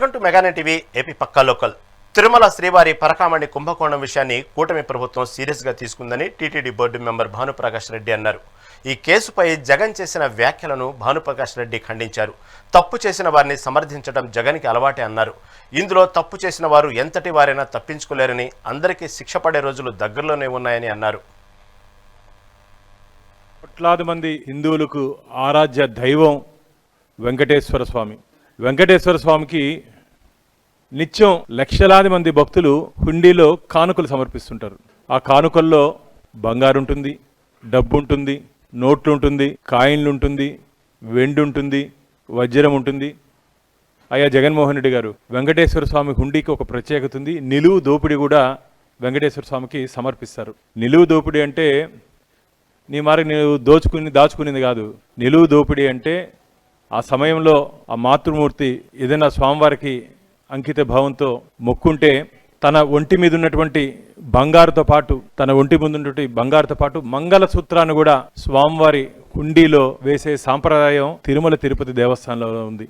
Welcome to మెగానే TV AP పక్కా local. Tirumala శ్రీవారి పరకామణి కుంభకోణం విషయాన్ని కూటమి ప్రభుత్వం సీరియస్గా తీసుకుందని TTD board member Bhanuprakash Reddy అన్నారు. ఈ కేసుపై జగన్ చేసిన వ్యాఖ్యలను భానుప్రకాష్ రెడ్డి ఖండించారు. తప్పు చేసిన వారిని సమర్థించడం జగన్కి అలవాటే అన్నారు. ఇందులో తప్పు చేసిన వారు ఎంతటి వారైనా తప్పించుకోలేరని అందరికీ శిక్ష పడే రోజులు దగ్గరలోనే ఉన్నాయని అన్నారు. కోట్లాది మంది హిందువులకు ఆరాధ్య దైవం వెంకటేశ్వర స్వామి. వెంకటేశ్వర స్వామికి నిత్యం లక్షలాది మంది భక్తులు హుండీలో కానుకలు సమర్పిస్తుంటారు. ఆ కానుకల్లో బంగారు ఉంటుంది డబ్బు ఉంటుంది నోట్లు ఉంటుంది కాయిన్లు ఉంటుంది వెండి ఉంటుంది వజ్రం ఉంటుంది అయ్యా జగన్మోహన్ రెడ్డి గారు వెంకటేశ్వర స్వామి హుండీకి ఒక ప్రత్యేకత ఉంది. నిలువు దోపిడీ కూడా వెంకటేశ్వర స్వామికి సమర్పిస్తారు. నిలువు దోపిడీ అంటే నీ మరి నువ్వు దోచుకుని దాచుకునేది కాదు. నిలువు దోపిడీ అంటే ఆ సమయంలో ఆ మాతృమూర్తి ఏదైనా స్వామివారికి అంకిత భావంతో మొక్కుంటే తన ఒంటి మీద ఉన్నటువంటి బంగారుతో పాటు తన ఒంటి ముందు ఉన్నటువంటి బంగారుతో పాటు మంగళ సూత్రాన్ని కూడా స్వామివారి హుండీలో వేసే సాంప్రదాయం తిరుమల తిరుపతి దేవస్థానంలో ఉంది.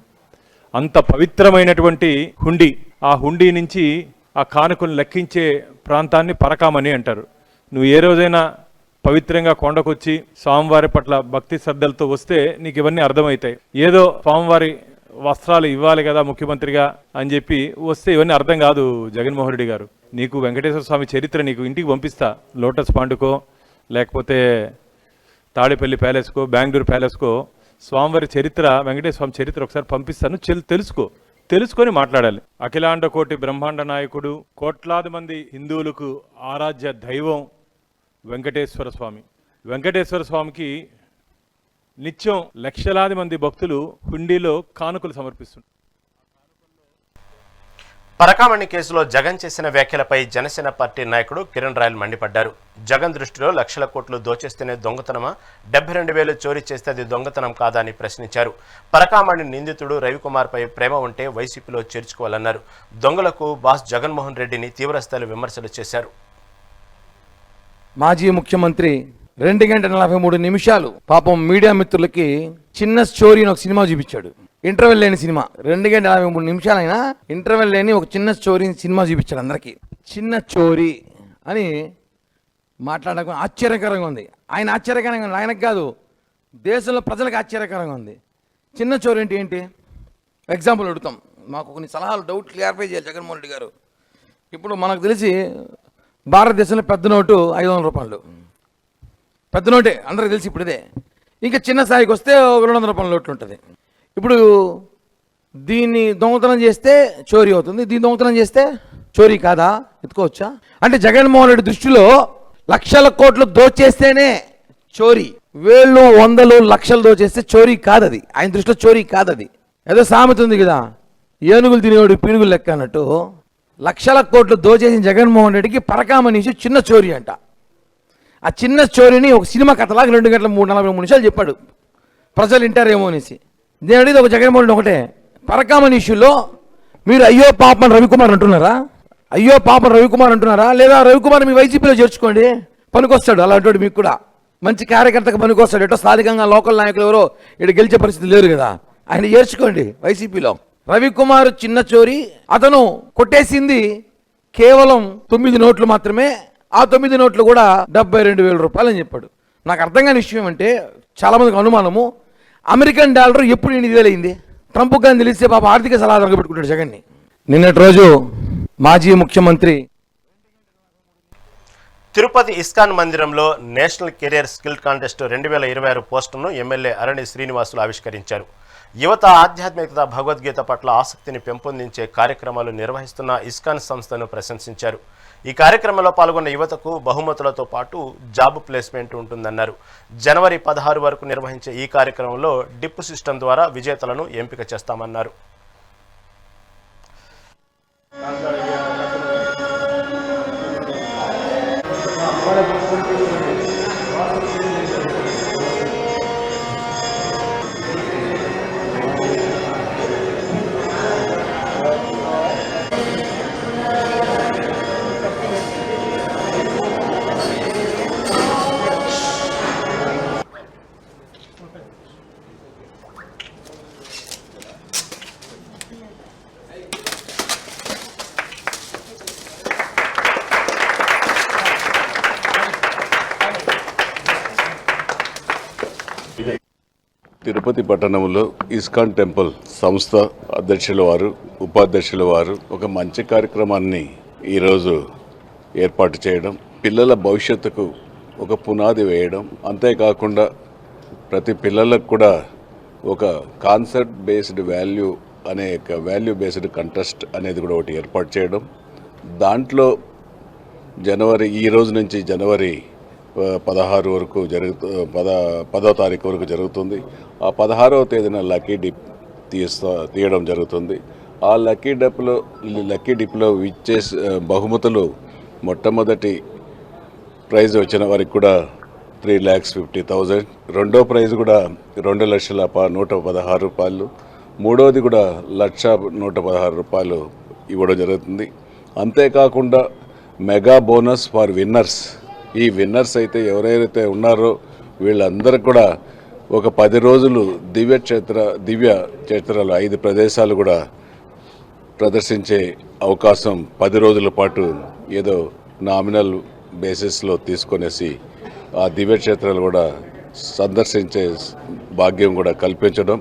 అంత పవిత్రమైనటువంటి హుండీ ఆ హుండీ నుంచి ఆ కానుకను లెక్కించే ప్రాంతాన్ని పరకామని అంటారు. నువ్వు ఏ రోజైనా పవిత్రంగా కొండకొచ్చి స్వామివారి పట్ల భక్తి శ్రద్ధలతో వస్తే నీకు ఇవన్నీ అర్థమవుతాయి. ఏదో స్వామివారి వస్త్రాలు ఇవ్వాలి కదా ముఖ్యమంత్రిగా అని చెప్పి వస్తే ఇవన్నీ అర్థం కాదు జగన్మోహన్ రెడ్డి గారు. నీకు వెంకటేశ్వర స్వామి చరిత్ర నీకు ఇంటికి పంపిస్తా. లోటస్ పాండుకో లేకపోతే తాడేపల్లి ప్యాలెస్కో బెంగళూరు ప్యాలెస్కో స్వామివారి చరిత్ర వెంకటేశ్వర స్వామి చరిత్ర ఒకసారి పంపిస్తాను. చెల్ తెలుసుకో. తెలుసుకొని మాట్లాడాలి. అఖిలాండ కోటి బ్రహ్మాండ నాయకుడు కోట్లాది మంది హిందువులకు ఆరాధ్య దైవం వెంకటేశ్వర స్వామి. వెంకటేశ్వర స్వామికి నిత్యం లక్షలాది మంది భక్తులు హుండీలో కానుకలు సమర్పిస్తుంది పరకామణి కేసులో జగన్ చేసిన వ్యాఖ్యలపై జనసేన పార్టీ నాయకుడు కిరణ్ రాయల్ మండిపడ్డారు. జగన్ దృష్టిలో లక్షల కోట్లు దోచేస్తేనే దొంగతనమా? డెబ్బై రెండు వేలు చోరీ చేస్తే అది దొంగతనం కాదా అని ప్రశ్నించారు. పరకామణి నిందితుడు రవికుమార్పై ప్రేమ ఉంటే వైసీపీలో చేర్చుకోవాలన్నారు. దొంగలకు బాస్ జగన్మోహన్ రెడ్డిని తీవ్రస్థాయిలో విమర్శలు చేశారు. మాజీ ముఖ్యమంత్రి రెండు గంటల నలభై మూడు నిమిషాలు పాపం మీడియా మిత్రులకి చిన్న స్టోరీ అని ఒక సినిమా చూపించాడు. ఇంటర్వెల్ లేని సినిమా. రెండు గంటల నలభై మూడు నిమిషాలైనా ఇంటర్వెల్ లేని ఒక చిన్న స్టోరీ సినిమా చూపించాడు అందరికీ. చిన్న స్టోరీ అని మాట్లాడడం ఆశ్చర్యకరంగా ఉంది. ఆయన ఆశ్చర్యకరంగా ఉంది. ఆయనకు కాదు దేశంలో ప్రజలకు ఆశ్చర్యకరంగా ఉంది. చిన్న చోరీ ఏంటి ఏంటి? ఎగ్జాంపుల్ అడుగుతాం. మాకు కొన్ని సలహాలు డౌట్ క్లియర్ఫై చేయాలి జగన్మోహన్ రెడ్డి గారు. ఇప్పుడు మనకు తెలిసి భారతదేశంలో పెద్ద నోటు ఐదు వందల రూపాయలు. పెద్ద నోటే అందరికి తెలిసి ఇప్పుడు ఇదే. ఇంకా చిన్న స్థాయికి వస్తే ఒక రెండు వందల రూపాయల నోట్లు ఉంటుంది. ఇప్పుడు దీన్ని దొంగతనం చేస్తే చోరీ అవుతుంది. దీన్ని దొంగతనం చేస్తే చోరీ కాదా? ఎత్తుకోవచ్చా? అంటే జగన్మోహన్ రెడ్డి దృష్టిలో లక్షల కోట్లు దోచేస్తేనే చోరీ. వేళ్ళు వందలు లక్షలు దోచేస్తే చోరీ కాదది. ఆయన దృష్టిలో చోరీ కాదది. ఏదో సామెత ఉంది కదా. ఏనుగులు తినేవాడు పీనుగులు లెక్క అన్నట్టు. లక్షల కోట్లు దోచేసిన జగన్మోహన్ రెడ్డికి పరకామనీసి చిన్న చోరీ అంట. ఆ చిన్న స్టోరీని ఒక సినిమా కథలాగా రెండు గంటల మూడు నలభై మూడు నిమిషాలు చెప్పాడు. ప్రజలు వింటారేమో అనేసి. నేను అడిగితే ఒక జగన్మోహన్ రెడ్డి ఒకటే. పరకామన్ ఇష్యూలో మీరు అయ్యో పాపం రవికుమార్ అంటున్నారా? అయ్యో పాపం రవికుమార్ అంటున్నారా? లేదా రవికుమార్ మీ వైసీపీలో చేర్చుకోండి. పనికొస్తాడు అలాంటి మీకు కూడా. మంచి కార్యకర్తకు పనికొస్తాడు. ఎటో స్థానికంగా లోకల్ నాయకులు ఎవరో ఇక్కడ గెలిచే పరిస్థితి లేరు కదా. ఆయన చేర్చుకోండి వైసీపీలో. రవికుమార్ చిన్నచోరి అతను కొట్టేసింది కేవలం తొమ్మిది నోట్లు మాత్రమే. ఆ తొమ్మిది నోట్లు కూడా డెబ్బై రెండు వేల రూపాయలు అని చెప్పాడు. నాకు అర్థం కాని విషయం అంటే చాలా మందికి అనుమానము. అమెరికన్ డాలర్ ఎప్పుడు ఎన్ని వేలైంది ట్రంప్ కానీ తెలిస్తే పాప ఆర్థిక సలహాదారుగా పెట్టుకుంటాడు జగన్ని. నిన్నటి రోజు మాజీ ముఖ్యమంత్రి తిరుపతి ఇస్కాన్ మందిరంలో నేషనల్ కెరియర్ స్కిల్ కాంటెస్ట్ రెండు వేల ఇరవై ఆరు పోస్టును ఎమ్మెల్యే అరణి శ్రీనివాసులు ఆవిష్కరించారు. యువత ఆధ్యాత్మికత భగవద్గీత పట్ల ఆసక్తిని పెంపొందించే కార్యక్రమాలు నిర్వహిస్తున్న ఇస్కాన్ సంస్థను ప్రశంసించారు. ఈ కార్యక్రమంలో పాల్గొన్న యువతకు బహుమతులతో పాటు జాబ్ ప్లేస్మెంట్ ఉంటుందన్నారు. జనవరి పదహారు వరకు నిర్వహించే ఈ కార్యక్రమంలో డిప్ సిస్టమ్ ద్వారా విజేతలను ఎంపిక చేస్తామన్నారు. తిరుపతి పట్టణంలో ఇస్కాన్ టెంపుల్ సంస్థ అధ్యక్షుల వారు ఉపాధ్యక్షుల వారు ఒక మంచి కార్యక్రమాన్ని ఈరోజు ఏర్పాటు చేయడం పిల్లల భవిష్యత్తుకు ఒక పునాది వేయడం అంతేకాకుండా ప్రతి పిల్లలకు కూడా ఒక కాన్సెప్ట్ బేస్డ్ వాల్యూ అనే వాల్యూ బేస్డ్ కంటెస్ట్ అనేది కూడా ఒకటి ఏర్పాటు చేయడం. దాంట్లో జనవరి ఈ రోజు నుంచి జనవరి పదహారు వరకు జరుగుతూ పద పదో తారీఖు వరకు జరుగుతుంది. ఆ పదహారవ తేదీన లక్కీ డిప్ తీస్తా తీయడం జరుగుతుంది. ఆ లక్కీ డిప్లో లక్కీ డిప్లో ఇచ్చే బహుమతులు మొట్టమొదటి ప్రైజ్ వచ్చిన వారికి కూడా త్రీ ల్యాక్స్ ఫిఫ్టీ థౌజండ్. రెండో ప్రైజ్ కూడా రెండు లక్షల నూట పదహారు రూపాయలు. మూడోది కూడా లక్ష నూట పదహారు రూపాయలు ఇవ్వడం జరుగుతుంది. అంతేకాకుండా మెగా బోనస్ ఫర్ విన్నర్స్. ఈ విన్నర్స్ అయితే ఎవరైతే ఉన్నారో వీళ్ళందరూ కూడా ఒక పది రోజులు దివ్య క్షేత్ర దివ్య క్షేత్రాలు ఐదు ప్రదేశాలు కూడా ప్రదర్శించే అవకాశం పది రోజుల పాటు ఏదో నామినల్ బేసిస్లో తీసుకొనేసి ఆ దివ్యక్షేత్రాలు కూడా సందర్శించే భాగ్యం కూడా కల్పించడం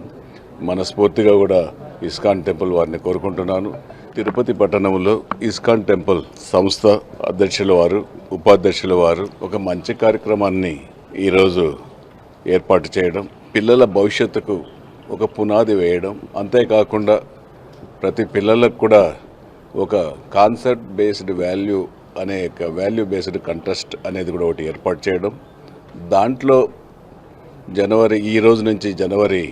మనస్ఫూర్తిగా కూడా ఇస్కాన్ టెంపుల్ వారిని కోరుకుంటున్నాను. తిరుపతి పట్టణంలో ఇస్కాన్ టెంపుల్ సంస్థ అధ్యక్షుల వారు ఉపాధ్యక్షుల వారు ఒక మంచి కార్యక్రమాన్ని ఈరోజు ఏర్పాటు చేయడం పిల్లల భవిష్యత్తుకు ఒక పునాది వేయడం అంతేకాకుండా ప్రతి పిల్లలకు కూడా ఒక కాన్సెప్ట్ బేస్డ్ వాల్యూ అనే ఒక వాల్యూ బేస్డ్ కంటెస్ట్ అనేది కూడా ఒకటి ఏర్పాటు చేయడం. దాంట్లో జనవరి ఈ రోజు నుంచి జనవరి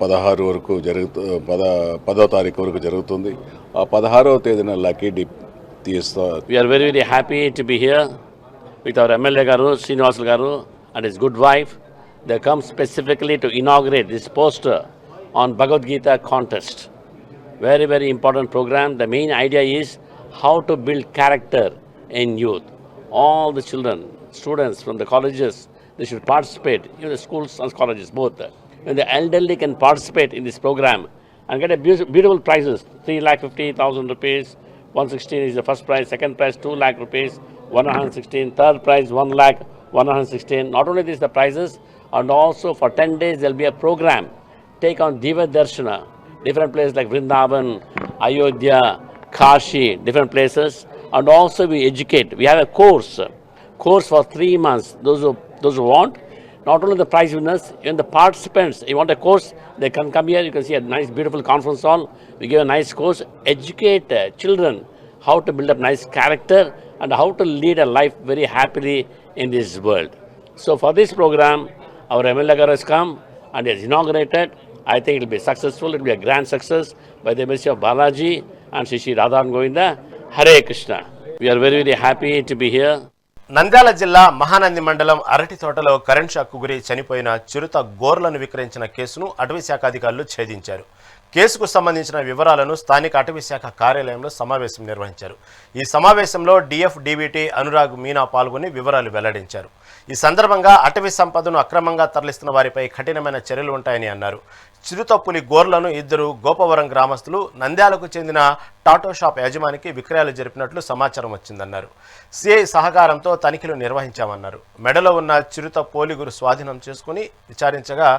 పదహారు వరకు జరుగుతూ పద పదో తారీఖు వరకు జరుగుతుంది. ఆ పదహారవ తేదీన లకీ డిప్ తీస్తారు very very happy to be here with our MLA గారు శ్రీనివాసులు గారు and his good wife the come specifically to inaugurate this post on Bhagavad Gita contest very very important program the main idea is how to build character in youth all the children students from the colleges they should participate in the schools and colleges both And the elderly can participate in this program and get a beau- beautiful prizes, three lakh fifty thousand rupees, one sixteen is the first prize, second prize two lakh rupees, 116 third prize one lakh, one hundred sixteen. Not only this, the prizes, and also for ten days there'll be a program. Take on Diva Darshana, different places like Vrindavan, Ayodhya, Kashi, different places, and also we educate. We have a course, course for three months. Those who those who want, not only the prize winners, even the participants. You want a course, they can come here. You can see a nice, beautiful conference hall. We give a nice course, educate uh, children how to build up nice character and how to lead a life very happily in this world. So for this program, our MLA has come and has inaugurated. I think it will be successful. It will be a grand success by the mercy of Balaji and Sri Radhan Govinda. Hare Krishna. We are very, very happy to be here. Nandyal జిల్లా మహానంది మండలం అరటి తోటలో current shock గురి చనిపోయిన చిరుత గోర్లను విక్రయించిన కేసును అటవీ శాఖ అధికారులు ఛేదించారు. కేసుకు సంబంధించిన వివరాలను స్థానిక అటవీ శాఖ కార్యాలయంలో సమావేశం నిర్వహించారు. ఈ సమావేశంలో డిఎఫ్ డిబిటి అనురాగ్ మీనా పాల్గొని వివరాలు వెల్లడించారు. ఈ సందర్భంగా అటవీ సంపదను అక్రమంగా తరలిస్తున్న వారిపై కఠినమైన చర్యలు ఉంటాయని అన్నారు. చిరుతపులి గోర్లను ఇద్దరు గోపవరం గ్రామస్తులు నంద్యాలకు చెందిన టాటో షాప్ యజమానికి విక్రయాలు జరిపినట్లు సమాచారం వచ్చిందన్నారు. సిఐ సహకారంతో తనిఖీలు నిర్వహించామన్నారు. మెడలో ఉన్న చిరుత పోలిగురు స్వాధీనం చేసుకుని విచారించగా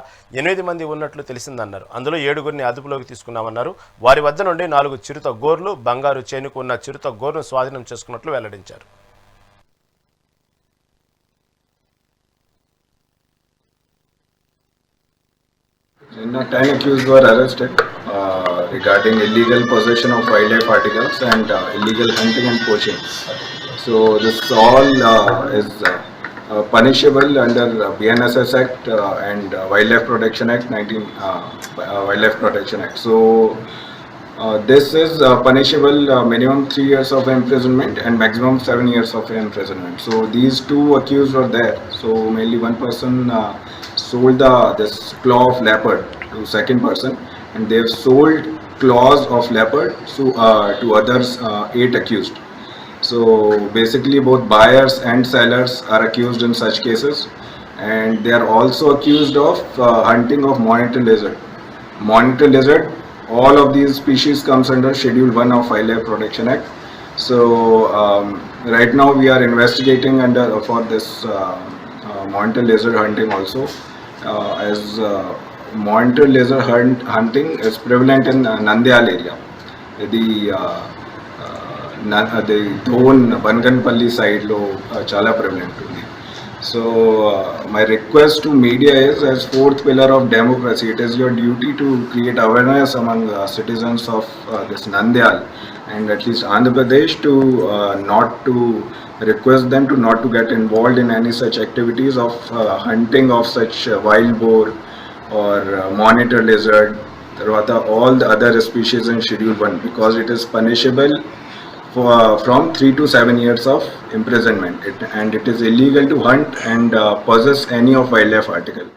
ఎనిమిది మంది ఉన్నట్లు తెలిసిందన్నారు. అందులో ఏడుగురిని అదుపులోకి తీసుకున్నామన్నారు. వారి వద్ద నుండి నాలుగు చిరుత గోర్లు బంగారు చేనుకు ఉన్న చిరుత గోర్ను స్వాధీనం చేసుకున్నట్లు వెల్లడించారు. 10 accused were arrested uh, regarding illegal possession of wildlife articles and uh, illegal hunting and poaching. So this all uh, is uh, uh, punishable under BNSS Act uh, and uh, Wildlife Protection Act 19 uh, uh, Wildlife Protection Act. So uh, this is uh, punishable uh, minimum three years of imprisonment and maximum seven years of imprisonment. So these two accused were there. So mainly one person uh, sold the this claw of leopard to second person, and they have sold claws of leopard to uh, to others uh, eight accused. So basically, both buyers and sellers are accused in such cases, and they are also accused of uh, hunting of monitor lizard. Monitor lizard, all of these species comes under Schedule 1 of Wildlife Protection Act. So um, right now we are investigating under for this uh, uh, monitor lizard hunting also, as uh, monitor laser hunt, hunting is prevalent in uh, Nandyal area. The uh, uh, Na- uh, the Dhon Banganpalli So uh, my request to media is as fourth pillar of democracy, it is your duty to create awareness among uh, citizens of uh, this Nandyal and at least Andhra Pradesh to uh, not to request them to not to get involved in any such activities of uh, hunting of such uh, wild boar or uh, monitor lizard, all the other species in Schedule 1 because it is punishable from 3 to 7 years of imprisonment. It, and it is illegal to hunt and uh, possess any of wildlife article.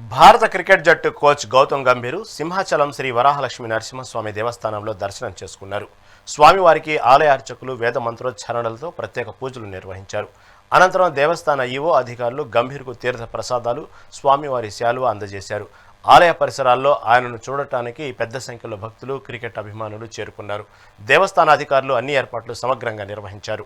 భారత cricket జట్టు coach Gautam Gambhir Simhachalam Shri Varahalakshmi Narasimhaswamy దేవస్థానంలో దర్శనం చేసుకున్నారు. స్వామివారికి ఆలయ అర్చకులు వేద మంత్రోచ్చారణలతో ప్రత్యేక పూజలు నిర్వహించారు. అనంతరం దేవస్థాన ఈవో అధికారులు గంభీర్కు తీర్థ ప్రసాదాలు స్వామివారి శాలువ అందజేశారు. ఆలయ పరిసరాల్లో ఆయనను చూడటానికి పెద్ద సంఖ్యలో భక్తులు క్రికెట్ అభిమానులు చేరుకున్నారు. దేవస్థాన అధికారులు అన్ని ఏర్పాట్లు సమగ్రంగా నిర్వహించారు.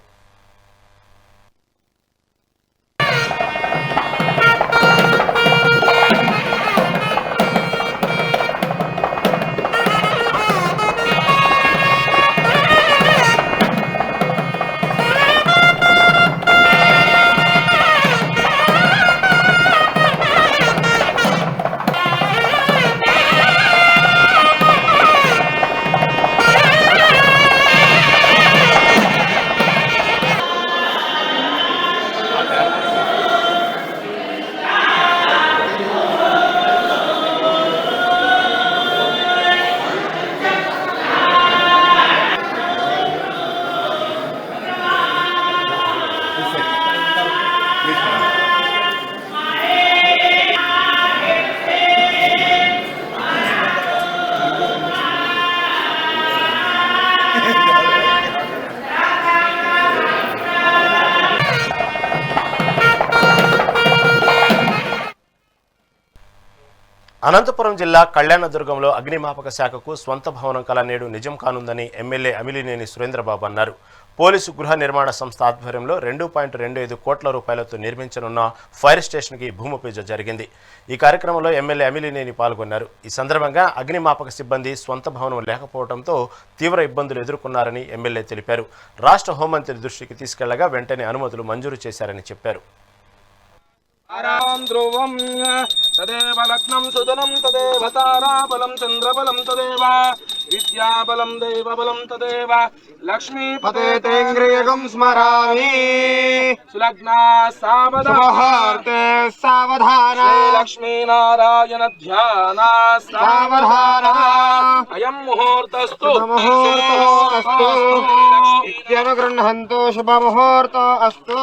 అనంతపురం జిల్లా కళ్యాణదుర్గంలో అగ్నిమాపక శాఖకు స్వంత భవనం కల నేడు నిజం కానుందని ఎమ్మెల్యే అమిలినేని సురేంద్రబాబు అన్నారు. పోలీసు గృహ నిర్మాణ సంస్థ ఆధ్వర్యంలో రెండు పాయింట్ రెండు ఐదు కోట్ల రూపాయలతో నిర్మించనున్న ఫైర్ స్టేషన్కి భూమి పూజ జరిగింది. ఈ కార్యక్రమంలో ఎమ్మెల్యే అమిలినేని పాల్గొన్నారు. ఈ సందర్భంగా అగ్నిమాపక సిబ్బంది స్వంత భవనం లేకపోవడంతో తీవ్ర ఇబ్బందులు ఎదుర్కొన్నారని ఎమ్మెల్యే తెలిపారు. రాష్ట్ర హోంమంత్రి దృష్టికి తీసుకెళ్ళగా వెంటనే అనుమతులు మంజూరు చేశారని చెప్పారు. ధ్రువం తదేవ లగ్నం సుదనం తదేవ తారాబలం చంద్రబలం తదేవ विद्याबलं दैवबलं तदेव। लक्ष्मीपते तेन्द्रियकं स्मरामि। सुलग्ना सावधार्ते सावधाना। लक्ष्मीनारायण ध्याना सावधाना। अयं मुहूर्तस्तु। मुहूर्तस्तु। इत्यनुगृह्णन्तु शुभमुहूर्त अस्तु।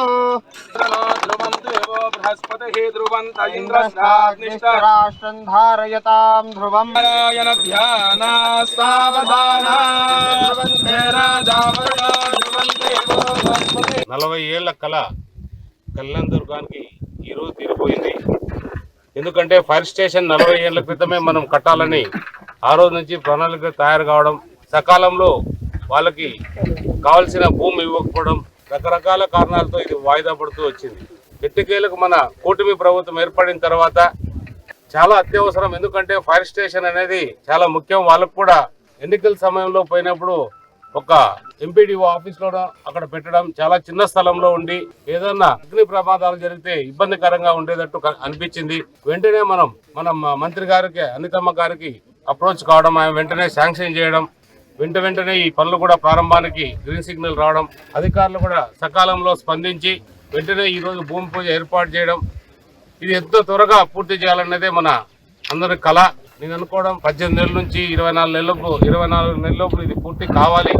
ध्रुवं देवो बृहस्पतिः ध्रुवं इन्द्रश्चाग्निश्च राष्ट्रं धारयतां ध्रुवं नारायण ध्याना నలభై ఏళ్ళ కళ కళ్యాణ్ దుర్గానికి ఈరోజు తీరిపోయింది. ఎందుకంటే ఫైర్ స్టేషన్ నలభై ఏళ్ళ క్రితమే మనం కట్టాలని ఆ రోజు నుంచి ప్రణాళిక తయారు కావడం సకాలంలో వాళ్ళకి కావలసిన భూమి ఇవ్వకపోవడం రకరకాల కారణాలతో ఇది వాయిదా పడుతూ వచ్చింది. ఎట్టికేలకు మన కూటమి ప్రభుత్వం ఏర్పడిన తర్వాత చాలా అత్యవసరం. ఎందుకంటే ఫైర్ స్టేషన్ అనేది చాలా ముఖ్యం. వాళ్ళకు కూడా ఎన్నికల సమయంలో పోయినప్పుడు ఒక ఎంపీడీఓ ఆఫీస్ అక్కడ పెట్టడం చాలా చిన్న స్థలంలో ఉండి ఏదన్నా అగ్ని ప్రమాదాలు జరిగితే ఇబ్బందికరంగా ఉండేటట్టు అనిపించింది. వెంటనే మనం మన మంత్రి గారికి అనితమ్మ గారికి అప్రోచ్ కావడం ఆయన వెంటనే శాంక్షన్ చేయడం వెంట వెంటనే ఈ పనులు కూడా ప్రారంభానికి గ్రీన్ సిగ్నల్ రావడం అధికారులు కూడా సకాలంలో స్పందించి వెంటనే ఈ రోజు భూమి పూజ ఏర్పాటు చేయడం ఇది ఎంతో త్వరగా పూర్తి చేయాలన్నదే మన అందరి కళ నేను అనుకోవడం పద్దెనిమిది నెలల నుంచి ఇరవై నాలుగు నెలలకు ఇరవై నాలుగు నెలలకు ఇది పూర్తి కావాలి.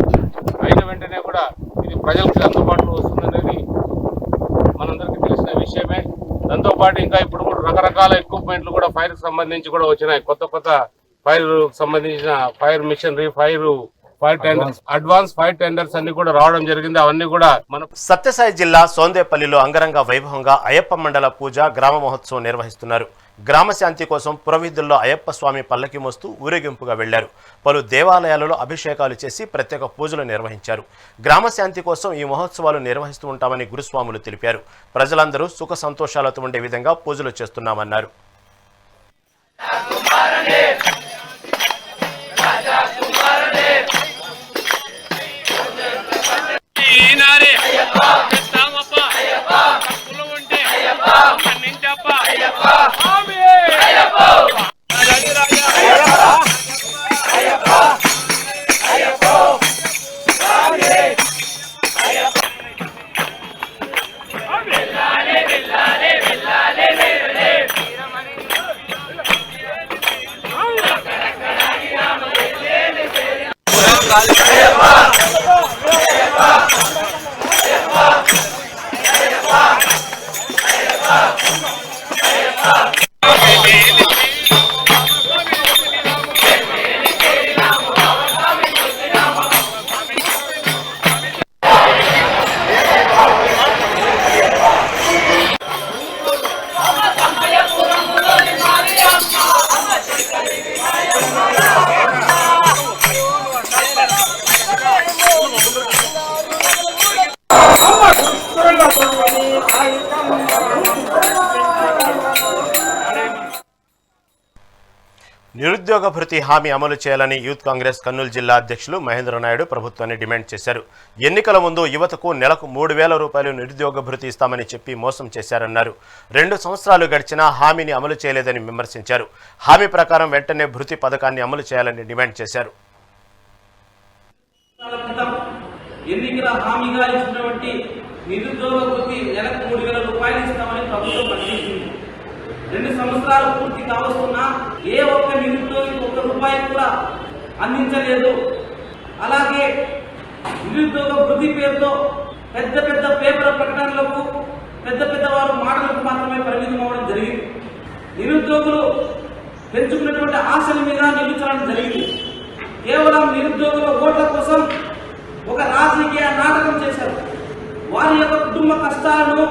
అయిన వెంటనే కూడా ఇది ప్రజలకు అందుబాటులో వస్తుందనేది మనందరికీ తెలిసిన విషయమే. దాంతోపాటు ఇంకా ఇప్పుడు కూడా రకరకాల ఎక్విప్మెంట్లు కూడా ఫైర్కి సంబంధించి కూడా వచ్చినాయి. కొత్త కొత్త ఫైర్ సంబంధించిన fire machinery fire fire tenders advance fire tenders అన్ని కూడా రావడం జరిగింది. అవన్నీ కూడా మన సత్యసాయి జిల్లా సోందేపల్లిలో అంగరంగ వైభవంగా అయ్యప్ప మండల పూజ గ్రామ మహోత్సవం నిర్వహిస్తున్నారు. గ్రామ శాంతి కోసం పురవీధుల్లో అయ్యప్ప స్వామి పల్లకి మోస్తూ ఊరేగింపుగా వెళ్ళారు. పలు దేవాలయాలలో అభిషేకాలు చేసి ప్రత్యేక పూజలు నిర్వహించారు. గ్రామ శాంతి కోసం ఈ మహోత్సవాలు నిర్వహిస్తూ ఉంటామని గురుస్వాములు తెలిపారు. ప్రజలందరూ సుఖ సంతోషాలతో ఉండే విధంగా పూజలు చేస్తున్నామన్నారు. నిరుద్యోగ భృతి హామీ అమలు చేయాలని యూత్ కాంగ్రెస్ కర్నూలు జిల్లా అధ్యక్షులు మహేంద్ర నాయుడు ప్రభుత్వాన్ని డిమాండ్ చేశారు. ఎన్నికల ముందు యువతకు నెలకు మూడు వేల రూపాయలు నిరుద్యోగ భృతి ఇస్తామని చెప్పి మోసం చేశారన్నారు. రెండు సంవత్సరాలు గడిచినా హామీని అమలు చేయలేదని విమర్శించారు. హామీ ప్రకారం వెంటనే భృతి పథకాన్ని అమలు చేయాలని డిమాండ్ చేశారు. ఎన్నికల హామీగా ఇచ్చినటువంటి నిరుద్యోగ వృత్తి నెలకు మూడు వేల రూపాయలు ఇస్తామని ప్రభుత్వం ప్రకటించింది. రెండు సంవత్సరాలు పూర్తి కావస్తున్నా ఏ ఒక్క నిరుద్యోగికి ఒక్క రూపాయి కూడా అందించలేదు. అలాగే నిరుద్యోగ వృద్ధి పేరుతో పెద్ద పెద్ద పేపర్ ప్రకటనలకు పెద్ద పెద్ద వారు మాటలకు మాత్రమే పరిమితం అవ్వడం జరిగింది. నిరుద్యోగులు పెంచుకున్నటువంటి ఆశల మీద నిలుచడం జరిగింది. కేవలం నిరుద్యోగుల ఓట్ల కోసం ఒక రాజకీయ నాటకం చేశారు. వారి యొక్క కుటుంబ కష్టాలను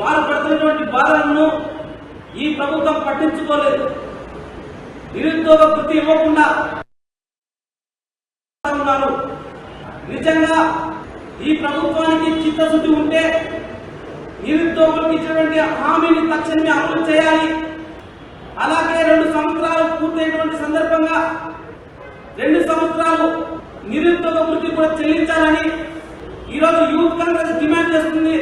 వారు పడుతున్నటువంటి బాధలను ఈ ప్రభుత్వం పట్టించుకోలేదు. నిరుద్యోగ వృత్తి ఇవ్వకుండా ఉన్నారు. నిజంగా ఈ ప్రభుత్వానికి చిత్తశుద్ధి ఉంటే నిరుద్యోగులకు ఇచ్చినటువంటి హామీని తక్షణమే అమలు చేయాలి. అలాగే రెండు సంవత్సరాలు పూర్తయినటువంటి సందర్భంగా రెండు సంవత్సరాలు నిరుద్యోగ వృత్తి కూడా చెల్లించాలని ఈరోజు యూత్ కాంగ్రెస్ డిమాండ్ చేస్తుంది.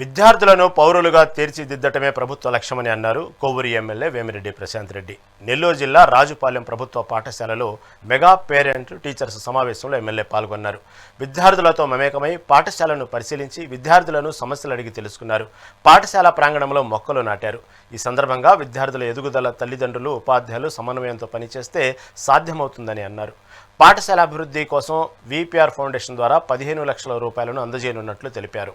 విద్యార్థులను పౌరులుగా తీర్చిదిద్దటమే ప్రభుత్వ లక్ష్యమని అన్నారు కోవూరి ఎమ్మెల్యే వేమిరెడ్డి ప్రశాంత్ రెడ్డి. నెల్లూరు జిల్లా రాజుపాలెం ప్రభుత్వ పాఠశాలలో మెగా పేరెంట్ టీచర్స్ సమావేశంలో ఎమ్మెల్యే పాల్గొన్నారు. విద్యార్థులతో మమేకమై పాఠశాలను పరిశీలించి విద్యార్థులను సమస్యలు అడిగి తెలుసుకున్నారు. పాఠశాల ప్రాంగణంలో మొక్కలు నాటారు. ఈ సందర్భంగా విద్యార్థుల ఎదుగుదల తల్లిదండ్రులు ఉపాధ్యాయులు సమన్వయంతో పనిచేస్తే సాధ్యమవుతుందని అన్నారు. పాఠశాల అభివృద్ధి కోసం విపిఆర్ ఫౌండేషన్ ద్వారా పదిహేను లక్షల రూపాయలను అందజేయనున్నట్లు తెలిపారు.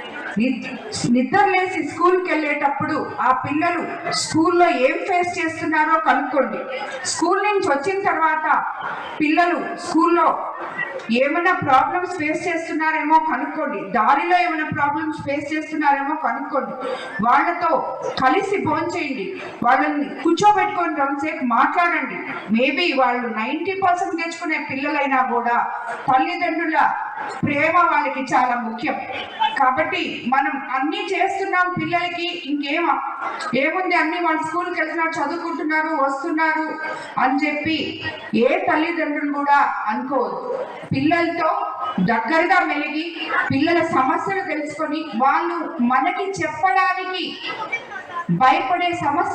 నిద్ర లేచి స్కూల్కి వెళ్ళేటప్పుడు ఆ పిల్లలు స్కూల్లో ఏం ఫేస్ చేస్తున్నారో కనుక్కోండి. స్కూల్ నుంచి వచ్చిన తర్వాత పిల్లలు స్కూల్లో ఏమైనా ప్రాబ్లమ్స్ ఫేస్ చేస్తున్నారేమో కనుక్కోండి. దారిలో ఏమైనా ప్రాబ్లమ్స్ ఫేస్ చేస్తున్నారేమో కనుక్కోండి. వాళ్ళతో కలిసి భోంచేయండి వాళ్ళని కూర్చోబెట్టుకొని రంసేపు మాట్లాడండి. మేబీ వాళ్ళు నైంటీ పర్సెంట్ తెచ్చుకునే పిల్లలైనా కూడా తల్లిదండ్రుల ప్రేమ వాళ్ళకి చాలా ముఖ్యం. కాబట్టి మనం అన్ని చేస్తున్నాం పిల్లలకి ఇంకేం ఏముంది అన్ని వాళ్ళు స్కూల్కి వెళ్తున్నారు చదువుకుంటున్నారు వస్తున్నారు అని చెప్పి ఏ తల్లిదండ్రులు కూడా అనుకోవద్దు. పిల్లలతో దగ్గరగా మెలిగి పిల్లల సమస్యలు తెలుసుకొని వాళ్ళు మనకి చెప్పడానికి భయపడే సమస్యలు